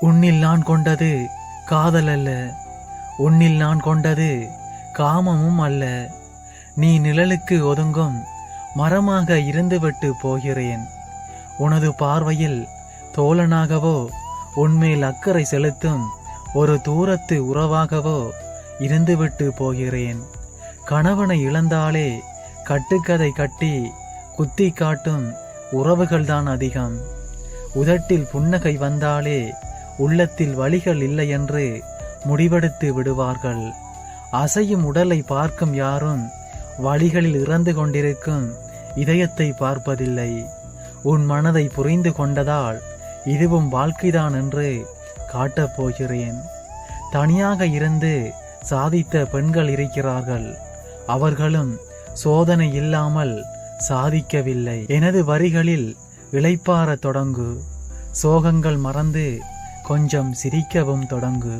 உன்னில் நான் கொண்டது காதல் அல்ல. உன்னில் நான் கொண்டது காமமும் அல்ல. நீ நிழலுக்கு ஒதுங்கும் மரமாக இருந்துவிட்டு போகிறேன். உனது பார்வையில் தோழனாகவோ உன்மேல் அக்கறை செலுத்தும் ஒரு தூரத்து உறவாகவோ இருந்துவிட்டு போகிறேன். கணவனை இழந்தாலே கட்டுக்கதை கட்டி குத்தி காட்டும் உறவுகள்தான் அதிகம். உதட்டில் புன்னகை வந்தாலே உள்ளத்தில் வழிகள் இல்லை என்று முடிவெடுத்து விடுவார்கள். அசையும் உடலை பார்க்கும் யாரும் வழிகளில் இறந்து கொண்டிருக்கும் இதயத்தை பார்ப்பதில்லை. உன் மனதை புரிந்து கொண்டதால் இதுவும் வாழ்க்கைதான் என்று காட்டப் போகிறேன். தனியாக இருந்து சாதித்த பெண்கள் இருக்கிறார்கள். அவர்களும் சோதனை இல்லாமல் சாதிக்கவில்லை. எனது வரிகளில் இளைப்பாற தொடங்கு. சோகங்கள் மறந்து கொஞ்சம் சிரிக்கவும் தொடங்கு.